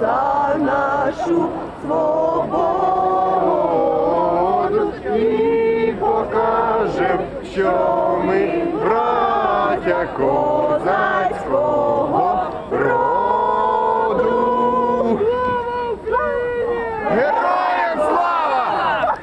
за нашу свободу і покажем, що ми браття козацького роду. Героям слава!